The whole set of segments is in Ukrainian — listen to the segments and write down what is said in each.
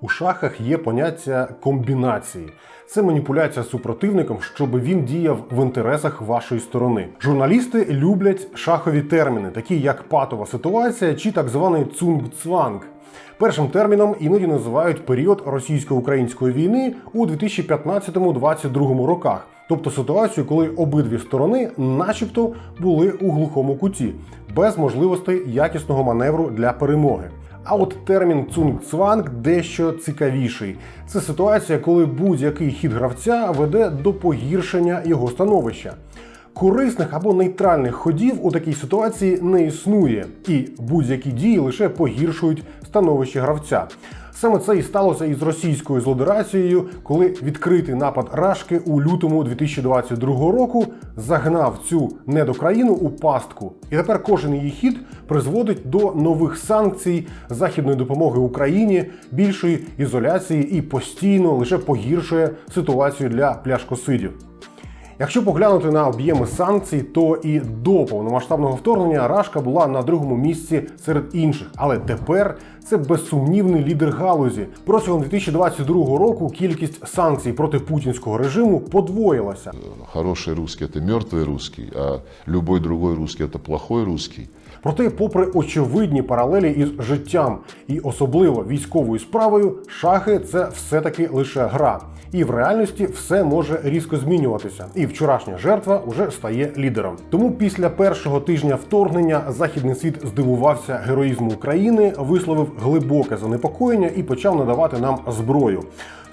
У шахах є поняття комбінації. Це маніпуляція супротивником, щоб він діяв в інтересах вашої сторони. Журналісти люблять шахові терміни, такі як патова ситуація чи так званий цунг-цванг. Першим терміном іноді називають період російсько-української війни у 2015-2022 роках, тобто ситуацію, коли обидві сторони, начебто, були у глухому куті, без можливостей якісного маневру для перемоги. А от термін цунг-цванг дещо цікавіший. Це ситуація, коли будь-який хід гравця веде до погіршення його становища. Корисних або нейтральних ходів у такій ситуації не існує, і будь-які дії лише погіршують становище гравця. Саме це і сталося із російською злодерацією, коли відкритий напад Рашки у лютому 2022 року загнав цю недокраїну у пастку. І тепер кожен її хід призводить до нових санкцій, західної допомоги Україні, більшої ізоляції і постійно лише погіршує ситуацію для пляшкосидів. Якщо поглянути на об'єми санкцій, то і до повномасштабного вторгнення Рашка була на другому місці серед інших, але тепер це безсумнівний лідер галузі. Протягом 2022 року кількість санкцій проти путінського режиму подвоїлася. Хороший русский – это мертвый русский, а любой другой русский – это плохой русский. Проте, попри очевидні паралелі із життям і особливо військовою справою, шахи це все-таки лише гра. І в реальності все може різко змінюватися. І вчорашня жертва вже стає лідером. Тому після першого тижня вторгнення західний світ здивувався героїзму України, висловив глибоке занепокоєння і почав надавати нам зброю.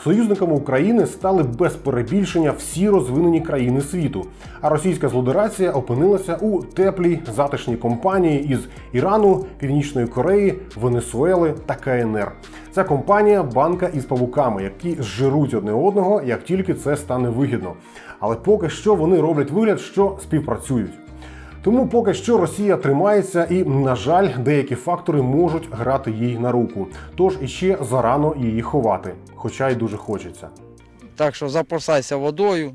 Союзниками України стали без перебільшення всі розвинені країни світу. А російська злодерація опинилася у теплій затишній компанії із Ірану, Північної Кореї, Венесуели та КНР. Ця компанія банка із павуками, які зжируть одне одного, як тільки це стане вигідно. Але поки що вони роблять вигляд, що співпрацюють. Тому поки що Росія тримається, і, на жаль, деякі фактори можуть грати їй на руку. Тож іще зарано її ховати, хоча й дуже хочеться. Так що запасайся водою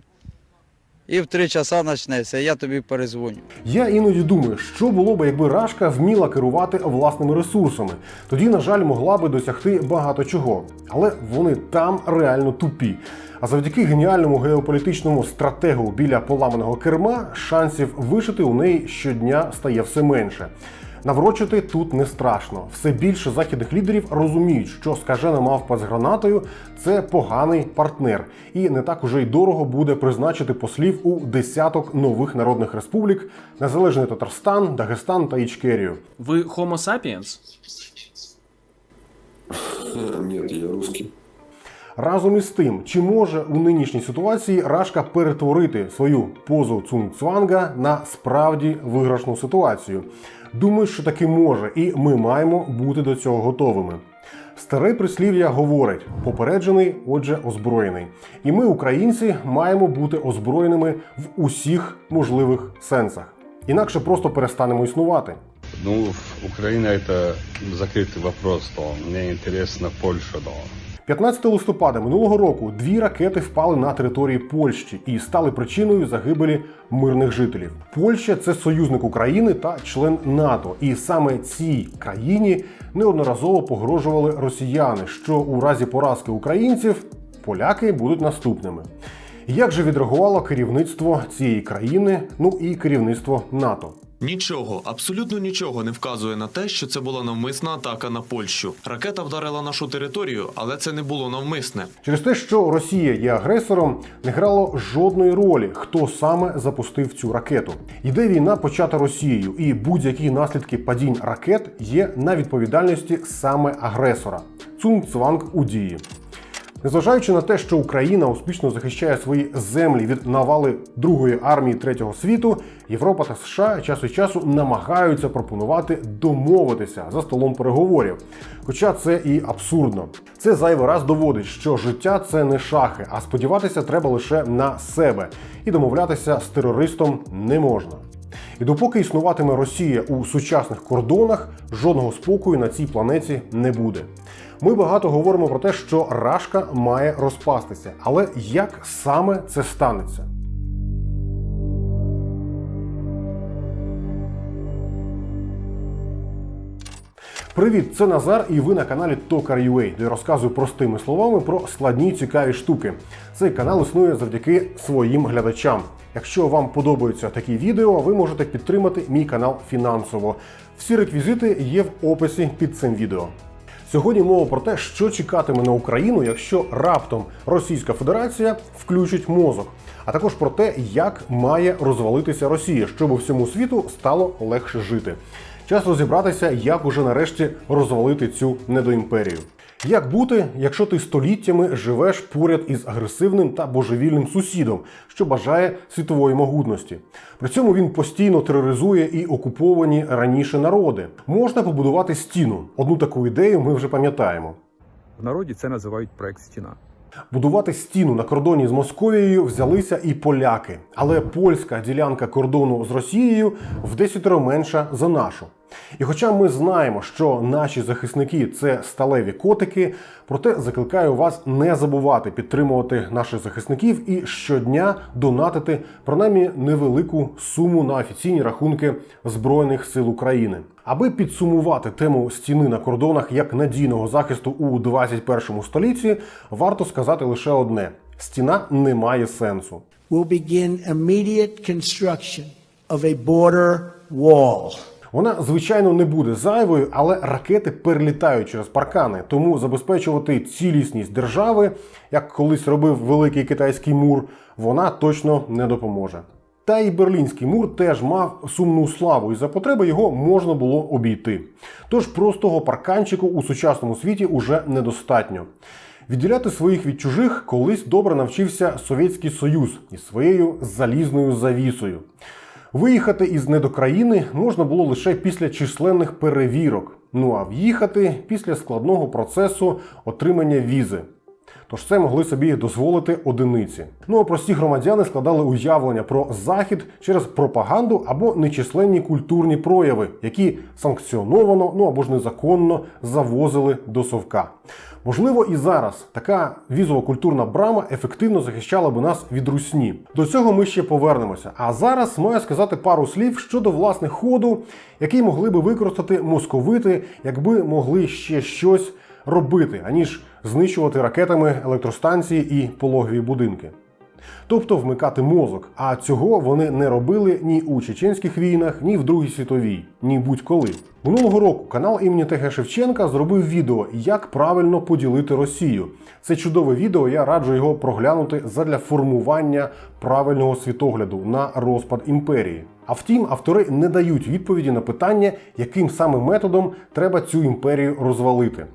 і в три часа почнеться, я тобі перезвоню. Я іноді думаю, що було б, якби Рашка вміла керувати власними ресурсами. Тоді, на жаль, могла би досягти багато чого. Але вони там реально тупі. А завдяки геніальному геополітичному стратегу біля поламаного керма шансів вишити у неї щодня стає все менше. Наврочити тут не страшно. Все більше західних лідерів розуміють, що скажена мавпа з гранатою це поганий партнер, і не так уже й дорого буде призначити послів у десяток нових народних республік, незалежний Татарстан, Дагестан та Ічкерію. Вы Homo sapiens? Нет, я русский. Разом із тим, чи може у нинішній ситуації Рашка перетворити свою позу Цунг-Цванга на справді виграшну ситуацію? Думаю, що таки може, і ми маємо бути до цього готовими. Старе прислів'я говорить: попереджений, отже, озброєний. І ми, українці, маємо бути озброєними в усіх можливих сенсах. Інакше просто перестанемо існувати. Ну, Украина это закрытый вопрос, то мне интересно Польша, да. 15 листопада минулого року дві ракети впали на території Польщі і стали причиною загибелі мирних жителів. Польща це союзник України та член НАТО, і саме цій країні неодноразово погрожували росіяни, що у разі поразки українців поляки будуть наступними. Як же відреагувало керівництво цієї країни, ну і керівництво НАТО? Нічого, абсолютно нічого не вказує на те, що це була навмисна атака на Польщу. Ракета вдарила нашу територію, але це не було навмисне. Через те, що Росія є агресором, не грало жодної ролі, хто саме запустив цю ракету. Йде війна почата Росією, і будь-які наслідки падінь ракет є на відповідальності саме агресора. Цунг Цванг у дії. Незважаючи на те, що Україна успішно захищає свої землі від навали Другої армії третього світу, Європа та США час від часу намагаються пропонувати домовитися за столом переговорів. Хоча це і абсурдно. Це зайвий раз доводить, що життя це не шахи, а сподіватися треба лише на себе, і домовлятися з терористом не можна. І допоки існуватиме Росія у сучасних кордонах, жодного спокою на цій планеті не буде. Ми багато говоримо про те, що Рашка має розпастися, але як саме це станеться? Привіт, це Назар, і ви на каналі Tokar.ua, де я розказую простими словами про складні цікаві штуки. Цей канал існує завдяки своїм глядачам. Якщо вам подобаються такі відео, ви можете підтримати мій канал фінансово. Всі реквізити є в описі під цим відео. Сьогодні мова про те, що чекатиме на Україну, якщо раптом Російська Федерація включить мозок, а також про те, як має розвалитися Росія, щоб всьому світу стало легше жити. Час розібратися, як уже нарешті розвалити цю недоімперію. Як бути, якщо ти століттями живеш поряд із агресивним та божевільним сусідом, що бажає світової могутності? При цьому він постійно тероризує і окуповані раніше народи. Можна побудувати стіну. Одну таку ідею ми вже пам'ятаємо. В народі це називають проект стіна. Будувати стіну на кордоні з Московією взялися і поляки, але польська ділянка кордону з Росією в десятеро менша за нашу. І хоча ми знаємо, що наші захисники це сталеві котики, проте закликаю вас не забувати підтримувати наших захисників і щодня донатити принаймні невелику суму на офіційні рахунки Збройних сил України. Аби підсумувати тему стіни на кордонах як надійного захисту у 21 столітті, варто сказати лише одне: стіна не має сенсу. will begin immediate construction of a border wall. Вона, звичайно, не буде зайвою, але ракети перелітають через паркани, тому забезпечувати цілісність держави, як колись робив великий китайський мур, вона точно не допоможе. Та й берлінський мур теж мав сумну славу, і за потреби його можна було обійти. Тож простого парканчику у сучасному світі уже недостатньо. Відділяти своїх від чужих колись добре навчився Совєтський Союз із своєю залізною завісою. Виїхати із недокраїни можна було лише після численних перевірок. Ну а в'їхати після складного процесу отримання візи. Тож це могли собі дозволити одиниці. Ну а прості громадяни складали уявлення про захід через пропаганду або нечисленні культурні прояви, які санкціоновано, ну або ж незаконно завозили до совка. Можливо, і зараз така візово-культурна брама ефективно захищала би нас від русні. До цього ми ще повернемося. А зараз маю сказати пару слів щодо власне ходу, який могли би використати московити, якби могли ще щось робити, аніж знищувати ракетами електростанції і пологові будинки. Тобто вмикати мозок. А цього вони не робили ні у чеченських війнах, ні в Другій світовій, ні будь-коли. Минулого року канал імені ТГ Шевченка зробив відео, як правильно поділити Росію. Це чудове відео. Я раджу його проглянути задля формування правильного світогляду на розпад імперії. А втім, автори не дають відповіді на питання, яким саме методом треба цю імперію розвалити.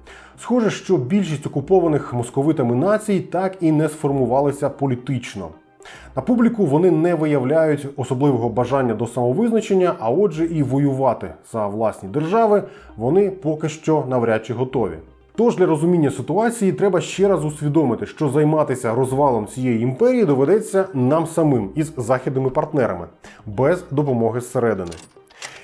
Схоже, що більшість окупованих московитами націй так і не сформувалися політично. На публіку вони не виявляють особливого бажання до самовизначення, а отже, і воювати за власні держави вони поки що навряд чи готові. Тож для розуміння ситуації треба ще раз усвідомити, що займатися розвалом цієї імперії доведеться нам самим із західними партнерами без допомоги зсередини.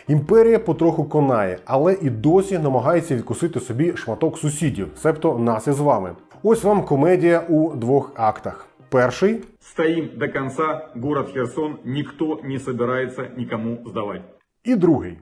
Імперія потроху конає, але і досі намагається відкусити собі шматок сусідів, себто нас із вами. Ось вам комедія у двох актах. Перший стоїм до кінця, город Херсон ніхто не собирається, нікому здавати. і другий.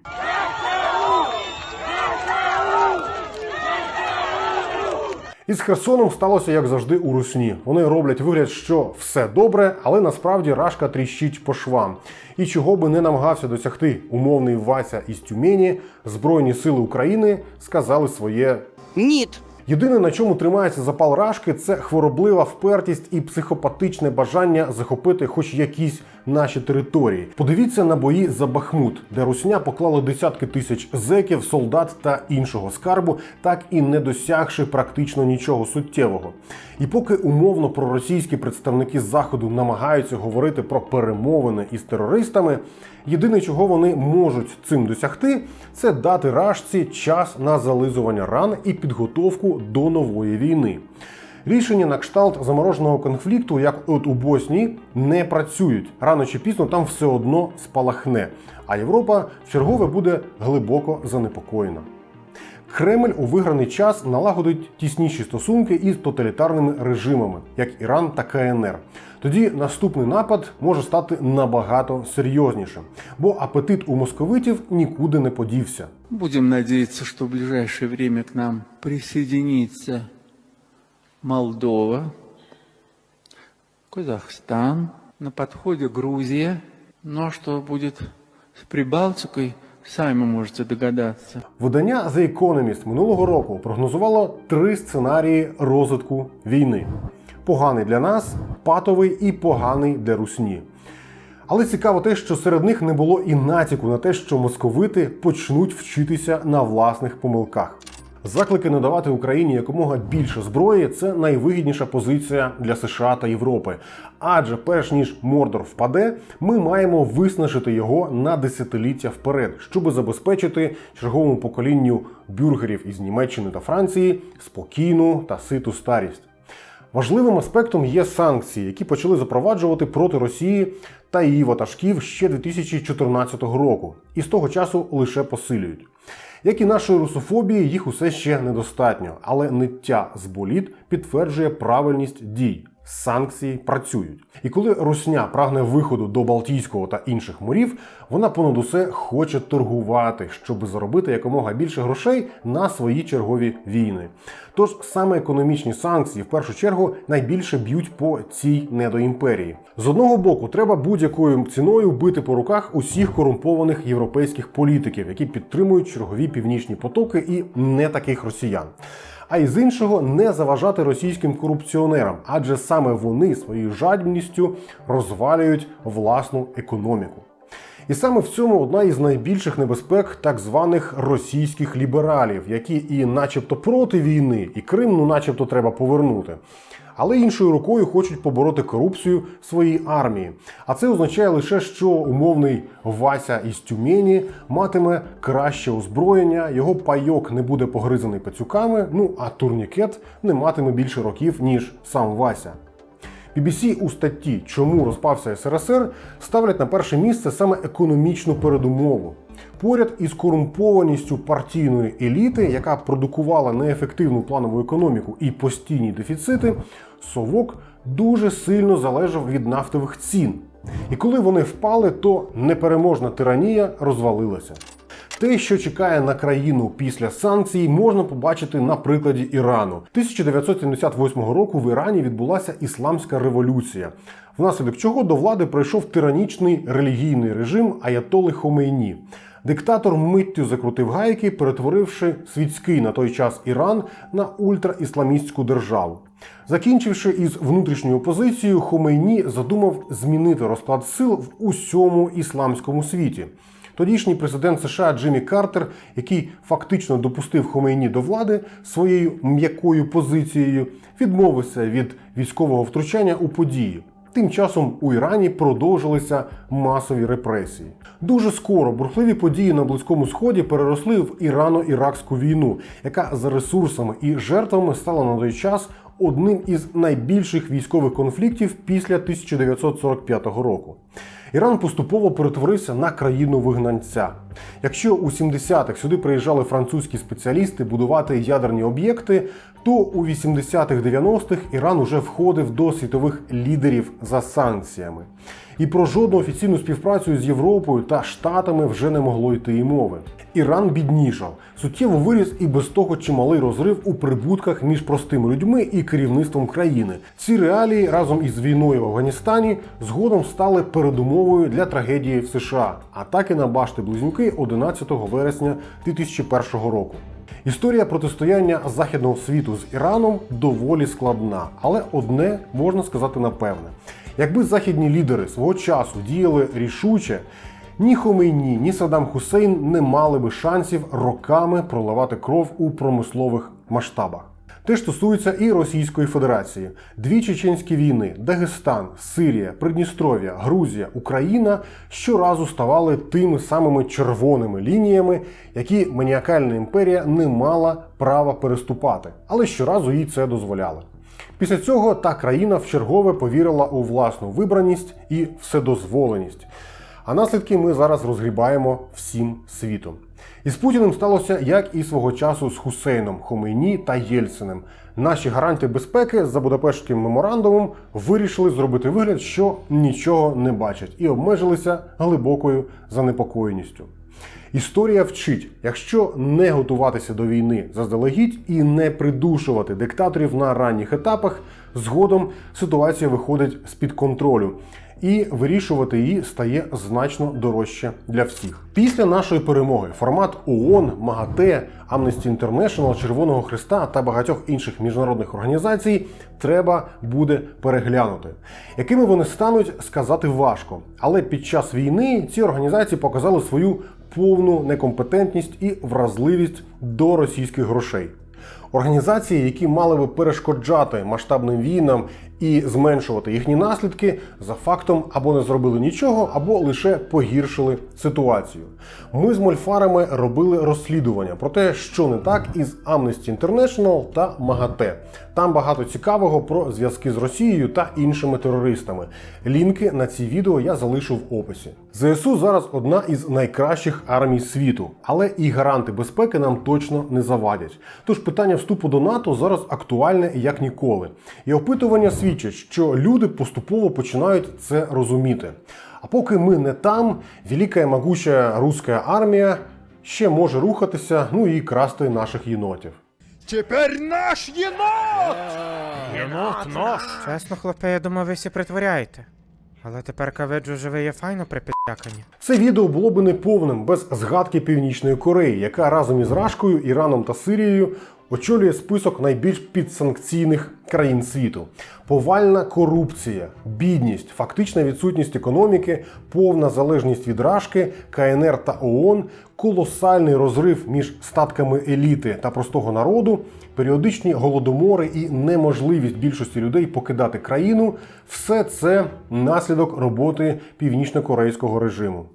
Із Херсоном сталося як завжди у Русні. Вони роблять вигляд, що все добре, але насправді рашка тріщить по швам. І чого би не намагався досягти умовний Вася із Тюмені, Збройні сили України сказали своє Нет. Єдине, на чому тримається запал рашки, це хвороблива впертість і психопатичне бажання захопити хоч якісь наші території. Подивіться на бої за Бахмут, де русня поклали десятки тисяч зеків, солдат та іншого скарбу, так і не досягши практично нічого суттєвого. І поки умовно проросійські представники заходу намагаються говорити про перемовини із терористами, єдине, чого вони можуть цим досягти, це дати рашці час на зализування ран і підготовку до нової війни. Рішення на кшталт замороженого конфлікту, як от у Боснії, не працюють. Рано чи пізно там все одно спалахне. А Європа в чергове буде глибоко занепокоєна. Кремль у виграний час налагодить тісніші стосунки із тоталітарними режимами, як Іран та КНР. Тоді наступний напад може стати набагато серйознішим, бо апетит у московитів нікуди не подівся. Будем надеяться, что в ближайшее время к нам присоединится Молдова, Казахстан, на подходе Грузия. Ну а что будет с Прибалтикой, сами можете догадаться. Видання The Economist минулого року прогнозувало три сценарії розвитку війни: поганий для нас, патовий і поганий для русні. Але цікаво те, що серед них не було і натяку на те, що московити почнуть вчитися на власних помилках. Заклики надавати Україні якомога більше зброї це найвигідніша позиція для США та Європи. Адже перш ніж Мордор впаде, ми маємо виснажити його на десятиліття вперед, щоб забезпечити черговому поколінню бюргерів із Німеччини та Франції спокійну та ситу старість. Важливим аспектом є санкції, які почали запроваджувати проти Росії та її ватажків ще 2014 року, і з того часу лише посилюють. Як і нашої русофобії, їх усе ще недостатньо, але ниття з боліт підтверджує правильність дій. Санкції працюють. І коли Русня прагне виходу до Балтійського та інших морів, вона понад усе хоче торгувати, щоб заробити якомога більше грошей на свої чергові війни. Тож саме економічні санкції в першу чергу найбільше б'ють по цій недоімперії. З одного боку, треба будь-якою ціною бити по руках усіх корумпованих європейських політиків, які підтримують чергові північні потоки і не таких росіян. А й з іншого не заважати російським корупціонерам, адже саме вони своєю жадібністю розвалюють власну економіку. І саме в цьому одна із найбільших небезпек так званих російських лібералів, які і начебто проти війни, і Крим, ну начебто, треба повернути. Але іншою рукою хочуть побороти корупцію своїй армії. А це означає лише, що умовний Вася із Тюмені матиме краще озброєння, його пайок не буде погризаний пацюками, ну а турнікет не матиме більше років, ніж сам Вася. BBC у статті Чому розпався СРСР ставлять на перше місце саме економічну передумову. Поряд із корумпованістю партійної еліти, яка продукувала неефективну планову економіку і постійні дефіцити, совок дуже сильно залежав від нафтових цін. І коли вони впали, то непереможна тиранія розвалилася. Те, що чекає на країну після санкцій, можна побачити на прикладі Ірану. 1978 року в Ірані відбулася ісламська революція, внаслідок чого до влади прийшов тиранічний релігійний режим Аятоли Хомейні. Диктатор миттю закрутив гайки, перетворивши світський на той час Іран на ультраісламістську державу. Закінчивши із внутрішньою опозицією, Хомейні задумав змінити розклад сил в усьому ісламському світі. Тодішній президент США Джиммі Картер, який фактично допустив Хомейні до влади своєю м'якою позицією, відмовився від військового втручання у події. Тим часом у Ірані продовжилися масові репресії. Дуже скоро бурхливі події на Близькому Сході переросли в Ірано-Іракську війну, яка за ресурсами і жертвами стала на той час одним із найбільших військових конфліктів після 1945 року. Іран поступово перетворився на країну вигнанця. Якщо у 70-х сюди приїжджали французькі спеціалісти будувати ядерні об'єкти, то у 80-х 90-х Іран уже входив до світових лідерів за санкціями. І про жодну офіційну співпрацю з Європою та Штатами вже не могло йти і мови. Іран біднішав, суттєво виріс і без того чималий розрив у прибутках між простими людьми і керівництвом країни. Ці реалії разом із війною в Афганістані згодом стали передумовою для трагедії в США, атаки на башти близнюки 11 вересня 2001 року. Історія протистояння західного світу з Іраном доволі складна, але одне можна сказати напевне: якби західні лідери свого часу діяли рішуче, ні Хомейні, ні Саддам Хусейн не мали би шансів роками проливати кров у промислових масштабах. Те ж стосується і Російської Федерації. Дві чеченські війни, Дагестан, Сирія, Придністров'я, Грузія, Україна щоразу ставали тими самими червоними лініями, які маніакальна імперія не мала права переступати, але щоразу їй це дозволяли. Після цього та країна вчергове повірила у власну вибраність і вседозволеність. А наслідки ми зараз розгрібаємо всім світом. І з Путіним сталося, як і свого часу з Хусейном, Хомейні та Єльциним. Наші гаранти безпеки за Будапештським меморандумом вирішили зробити вигляд, що нічого не бачать, і обмежилися глибокою занепокоєністю. Історія вчить, якщо не готуватися до війни заздалегідь і не придушувати диктаторів на ранніх етапах, згодом ситуація виходить з-під контролю. І вирішувати її стає значно дорожче для всіх. Після нашої перемоги формат ООН, МАГАТЕ, Amnesty International, Червоного Христа та багатьох інших міжнародних організацій треба буде переглянути. Якими вони стануть, сказати важко. Але під час війни ці організації показали свою повну некомпетентність і вразливість до російських грошей. Організації, які мали би перешкоджати масштабним війнам і зменшувати їхні наслідки, за фактом або не зробили нічого, або лише погіршили ситуацію. Ми з мольфарами робили розслідування про те, що не так із Amnesty International та МАГАТЕ. Там багато цікавого про зв'язки з Росією та іншими терористами. Лінки на ці відео я залишу в описі. ЗСУ зараз одна із найкращих армій світу, але і гаранти безпеки нам точно не завадять. Тож питання вступу до НАТО зараз актуальне як ніколи. І опитування свідчать, що люди поступово починають це розуміти. А поки ми не там, велика і могуча руська армія ще може рухатися, ну і красти наших єнотів. Чесно, хлопе, я думав, ви всі притворяєте. Але тепер кавиджу живе є файно припідякані. Це відео було би неповним без згадки Північної Кореї, яка разом із Рашкою, Іраном та Сирією очолює список найбільш підсанкційних країн світу. Повальна корупція, бідність, фактична відсутність економіки, повна залежність від Рашки, КНР та ООН, колосальний розрив між статками еліти та простого народу, періодичні голодомори і неможливість більшості людей покидати країну все це наслідок роботи північно-корейського режиму.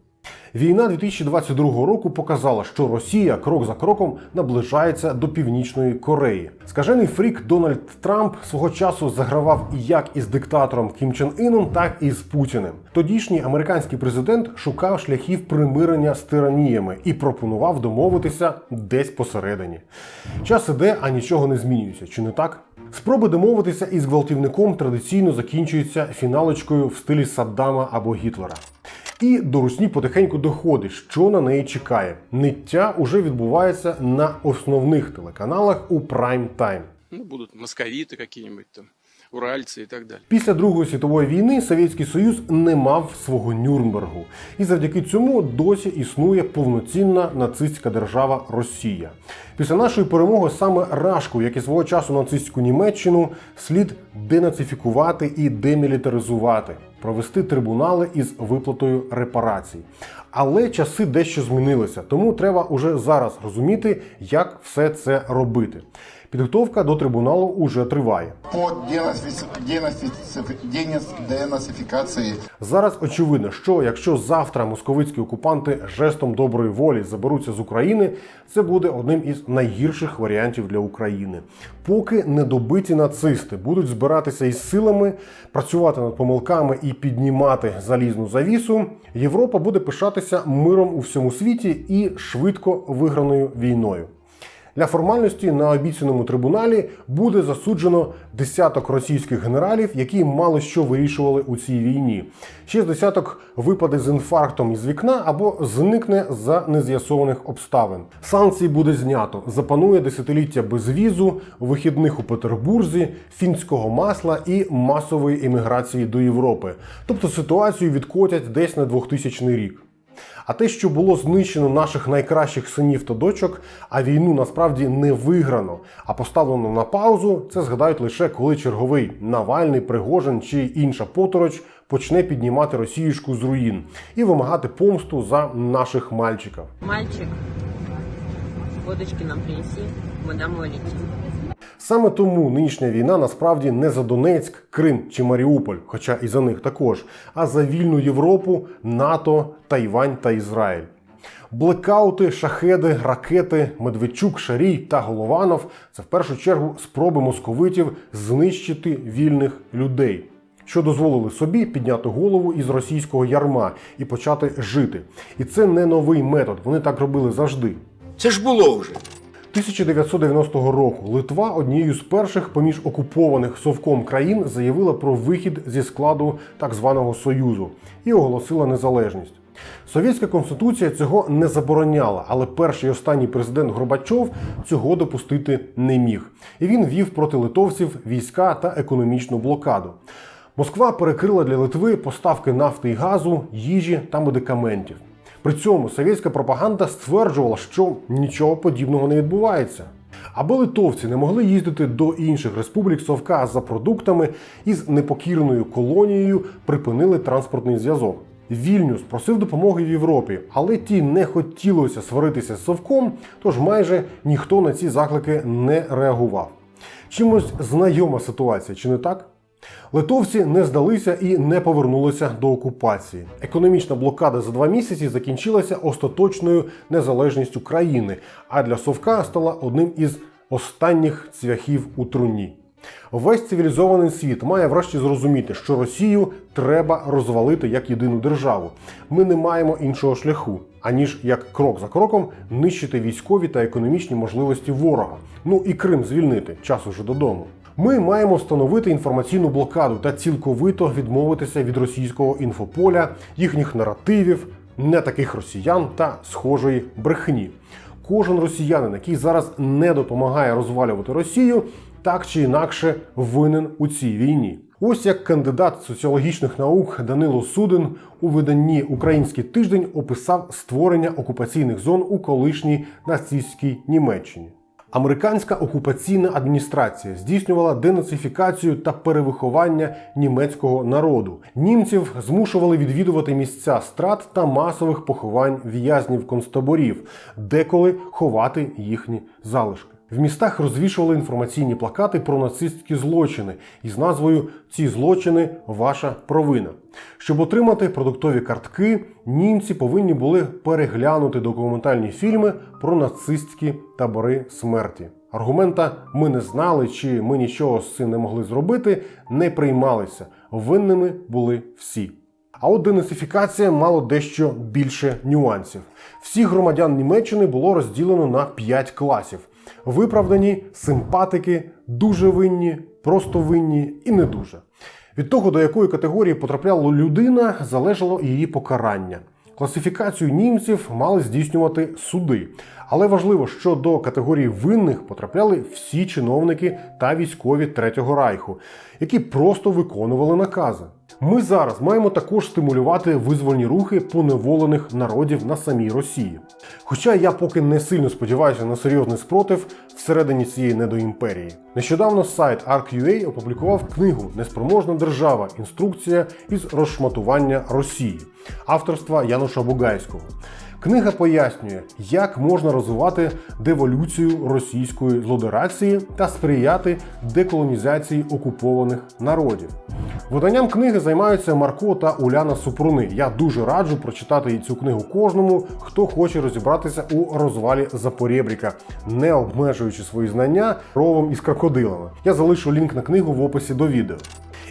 Війна 2022 року показала, що Росія крок за кроком наближається до північної Кореї. Скажений фрік Дональд Трамп свого часу загравав як із диктатором Кім Чен Іном, так і з Путіним. Тодішній американський президент шукав шляхів примирення з тираніями і пропонував домовитися десь посередині. Час іде, а нічого не змінюється, чи не так? Спроби домовитися із гвалтівником традиційно закінчуються фіналочкою в стилі Саддама або Гітлера. І до русні потихеньку доходить, що на неї чекає. Ниття уже відбувається на основних телеканалах у прайм тайм. Ну, будут московиты какие-нибудь там, уральцы и так далее. Після Другої світової війни Совєтський Союз не мав свого Нюрнбергу, і завдяки цьому досі існує повноцінна нацистська держава Росія. Після нашої перемоги саме Рашку, як і свого часу нацистську Німеччину, слід денацифікувати і демілітаризувати, провести трибунали із виплатою репарацій. Але часи дещо змінилися, тому треба уже зараз розуміти, як все це робити. Підготовка до трибуналу уже триває. по денацификации. Зараз очевидно, що якщо завтра московицькі окупанти жестом доброї волі заберуться з України, це буде одним із найгірших варіантів для України. Поки недобиті нацисти будуть збиратися із силами, працювати над помилками і піднімати залізну завісу, Європа буде пишатися миром у всьому світі і швидко виграною війною. Для формальності на обіцяному трибуналі буде засуджено десяток російських генералів, які мало що вирішували у цій війні. Ще з десяток випаде з інфарктом із вікна або зникне за нез'ясованих обставин. Санкції буде знято, запанує десятиліття безвізу, вихідних у Петербурзі, фінського масла і масової еміграції до Європи. Тобто ситуацію відкотять десь на 2000 рік. А те, що було знищено наших найкращих синів та дочок, а війну насправді не виграно, а поставлено на паузу, це згадають лише коли черговий Навальний, Пригожин чи інша потороч почне піднімати Росіюшку з руїн і вимагати помсту за наших мальчиків. Мальчик, водочки нам принеси, мы домой летим. Саме тому нинішня війна насправді не за Донецьк, Крим чи Маріуполь, хоча і за них також, а за вільну Європу, НАТО, Тайвань та Ізраїль. Блекаути, шахеди, ракети, Медведчук, Шарій та Голованов це в першу чергу спроби московитів знищити вільних людей, що дозволили собі підняти голову із російського ярма і почати жити. І це не новий метод. Вони так робили завжди. Це ж було вже. 1990 року Литва однією з перших поміж окупованих совком країн заявила про вихід зі складу так званого Союзу і оголосила незалежність. Совєтська конституція цього не забороняла, але перший і останній президент Горбачов цього допустити не міг. І він вів проти литовців війська та економічну блокаду. Москва перекрила для Литви поставки нафти і газу, їжі та медикаментів. При цьому совєтська пропаганда стверджувала, що нічого подібного не відбувається. Аби литовці не могли їздити до інших республік Совка за продуктами із непокірною колонією припинили транспортний зв'язок. Вільнюс просив допомоги в Європі, але ті не хотілося сваритися з Совком, тож майже ніхто на ці заклики не реагував. Чимось знайома ситуація, чи не так? Литовці не здалися і не повернулися до окупації. Економічна блокада за два місяці закінчилася остаточною незалежністю країни, а для Совка стала одним із останніх цвяхів у труні. Весь цивілізований світ має врешті зрозуміти, що Росію треба розвалити як єдину державу. Ми не маємо іншого шляху, аніж як крок за кроком нищити військові та економічні можливості ворога. Ну і Крим звільнити час уже додому. Ми маємо встановити інформаційну блокаду та цілковито відмовитися від російського інфополя, їхніх наративів, не таких росіян та схожої брехні. Кожен росіянин, який зараз не допомагає розвалювати Росію, так чи інакше винен у цій війні. Ось як кандидат соціологічних наук Данило Судин у виданні Український тиждень описав створення окупаційних зон у колишній нацистській Німеччині. Американська окупаційна адміністрація здійснювала денацифікацію та перевиховання німецького народу. Німців змушували відвідувати місця страт та масових поховань в'язнів концтаборів, деколи ховати їхні залишки. В містах розвішували інформаційні плакати про нацистські злочини із назвою Ці злочини ваша провина. Щоб отримати продуктові картки, німці повинні були переглянути документальні фільми про нацистські табори смерті. Аргумента ми не знали чи ми нічого з цим не могли зробити, не приймалися. Винними були всі. А от денацифікація мало дещо більше нюансів. Всіх громадян Німеччини було розділено на 5 класів: виправдані, симпатики, дуже винні, просто винні і не дуже. Від того, до якої категорії потрапляла людина, залежало її покарання. Класифікацію німців мали здійснювати суди. Але важливо, що до категорії винних потрапляли всі чиновники та військові Третього Райху, які просто виконували накази. Ми зараз маємо також стимулювати визвольні рухи поневолених народів на самій Росії. Хоча я поки не сильно сподіваюся на серйозний спротив всередині цієї недоімперії. Нещодавно сайт ARC.ua опублікував книгу Неспроможна держава. Інструкція із розшматування Росії авторства Януша Бугайського. Книга пояснює, як можна розвивати деволюцію російської злодерації та сприяти деколонізації окупованих народів. Виданням книги займаються Марко та Уляна Супруни. Я дуже раджу прочитати цю книгу кожному, хто хоче розібратися у розвалі Запорєбріка, не обмежуючи свої знання ровом із крокодилами. Я залишу лінк на книгу в описі до відео.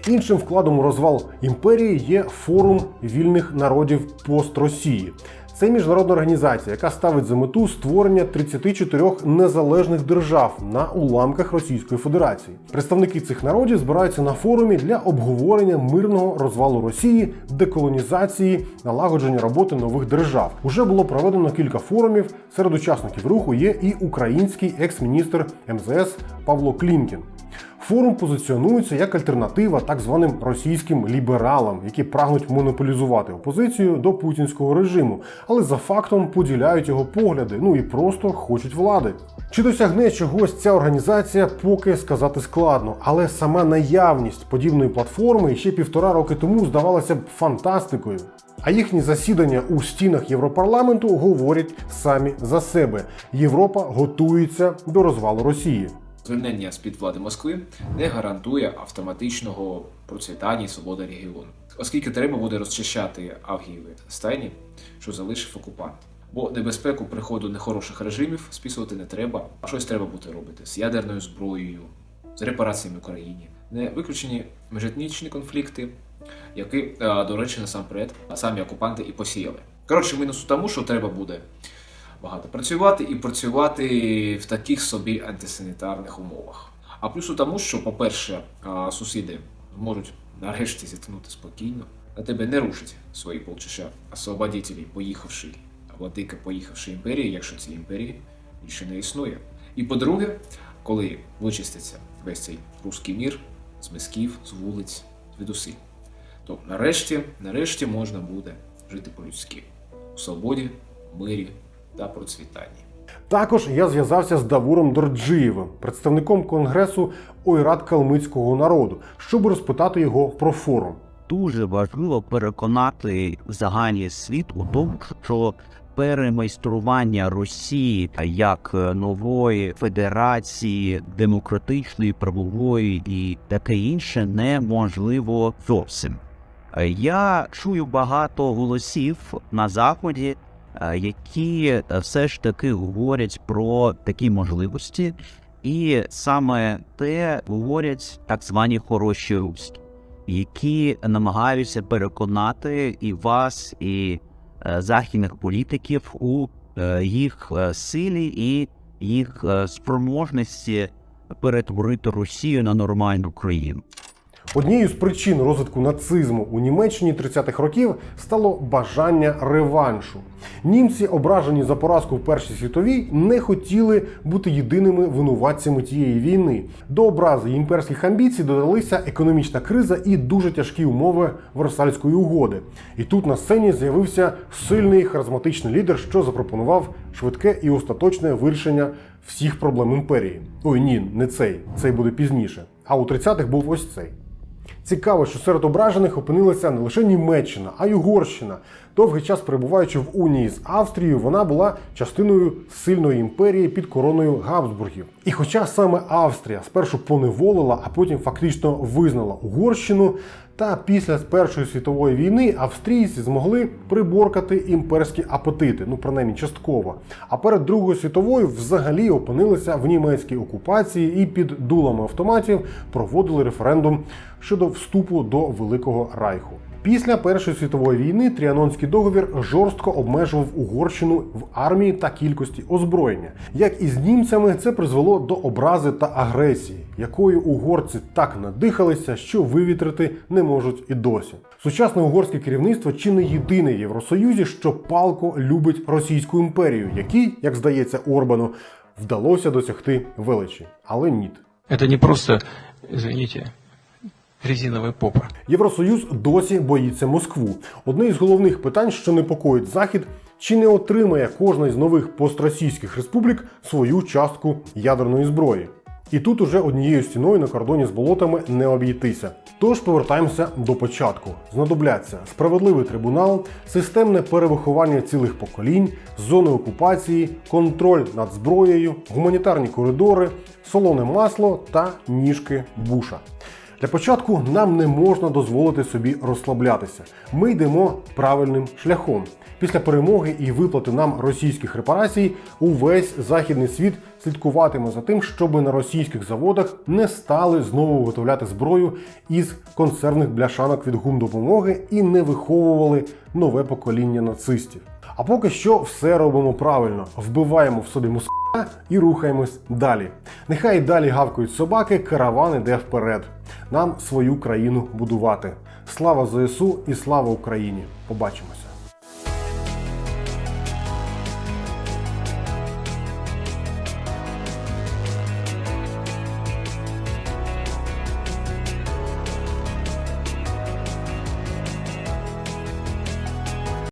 Іншим вкладом у розвал імперії є форум вільних народів пост Росії. Це міжнародна організація, яка ставить за мету створення 34 незалежних держав на уламках Російської Федерації. Представники цих народів збираються на форумі для обговорення мирного розвалу Росії, деколонізації, налагодження роботи нових держав. Уже було проведено кілька форумів. Серед учасників руху є і український екс-міністр МЗС Павло Клімкін. Форум позиціонується як альтернатива так званим російським лібералам, які прагнуть монополізувати опозицію до путінського режиму, але за фактом поділяють його погляди, ну і просто хочуть влади. Чи досягне чогось ця організація, поки сказати складно, але сама наявність подібної платформи ще півтора роки тому здавалася б фантастикою. А їхні засідання у стінах Європарламенту говорять самі за себе. Європа готується до розвалу Росії. Звільнення з-під влади Москви не гарантує автоматичного процвітання і свободи регіону, оскільки треба буде розчищати Авгієві стайні, що залишив окупант. Бо небезпеку приходу нехороших режимів списувати не треба, а щось треба буде робити з ядерною зброєю, з репараціями Україні. Не виключені міжетнічні конфлікти, які, е, до речі, насамперед самі окупанти і посіяли. Коротше, мінус у тому, що треба буде багато працювати і працювати в таких собі антисанітарних умовах. А плюс у тому, що, по-перше, сусіди можуть нарешті зіткнути спокійно, на тебе не рушать свої полчища освободителі, поїхавши, владика поїхавши імперії, якщо цієї імперії більше не існує. І по-друге, коли вичиститься весь цей руський мір з мисків, з вулиць, звідусиль, то нарешті, нарешті можна буде жити по-людськи у свободі, мирі та процвітанні. Також я зв'язався з Давуром Дорджиєвим, представником конгресу Ойрат калмицького народу, щоб розпитати його про форум. Дуже важливо переконати загальний світ у тому, що перемайстрування Росії як нової федерації демократичної, правової і таке інше неможливо зовсім. Я чую багато голосів на заході, які е, все ж таки говорять про такі можливості, і саме те говорять так звані хороші руські, які намагаються переконати і вас, і е, західних політиків у е, їх е, силі і їх е, спроможності перетворити Росію на нормальну країну. Однією з причин розвитку нацизму у Німеччині 30-х років стало бажання реваншу. Німці, ображені за поразку в Першій світовій, не хотіли бути єдиними винуватцями тієї війни. До образи імперських амбіцій додалися економічна криза і дуже тяжкі умови Версальської угоди. І тут на сцені з'явився сильний харизматичний лідер, що запропонував швидке і остаточне вирішення всіх проблем імперії. Ой, ні, не цей, цей буде пізніше. А у 30-х був ось цей. Цікаво, що серед ображених опинилася не лише Німеччина, а й Угорщина. Довгий час перебуваючи в унії з Австрією, вона була частиною сильної імперії під короною Габсбургів. І хоча саме Австрія спершу поневолила, а потім фактично визнала Угорщину, та після Першої світової війни австрійці змогли приборкати імперські апетити, ну принаймні частково. А перед Другою світовою взагалі опинилися в німецькій окупації і під дулами автоматів проводили референдум щодо вступу до Великого Райху. Після Першої світової війни Тріанонський договір жорстко обмежував Угорщину в армії та кількості озброєння. Як і з німцями, це призвело до образи та агресії, якою угорці так надихалися, що вивітрити не можуть і досі. Сучасне угорське керівництво чи не єдине в Євросоюзі, що палко любить Російську імперію, якій, як здається, Орбану вдалося досягти величі, але ніт. Это не просто, извините, резиновая попа. Євросоюз досі боїться Москву. Одне із головних питань, що непокоїть Захід, чи не отримає кожна із нових постросійських республік свою частку ядерної зброї. І тут уже однією стіною на кордоні з болотами не обійтися. Тож повертаємося до початку. Знадобляться справедливий трибунал, системне перевиховання цілих поколінь, зони окупації, контроль над зброєю, гуманітарні коридори, солоне масло та ніжки буша. Для початку нам не можна дозволити собі розслаблятися. Ми йдемо правильним шляхом. Після перемоги і виплати нам російських репарацій увесь західний світ слідкуватиме за тим, щоб на російських заводах не стали знову виготовляти зброю із консервних бляшанок від гумдопомоги і не виховували нове покоління нацистів. А поки що все робимо правильно: вбиваємо в собі муска і рухаємось далі. Нехай далі гавкають собаки, караван іде вперед. Нам свою країну будувати. Слава ЗСУ і слава Україні! Побачимося!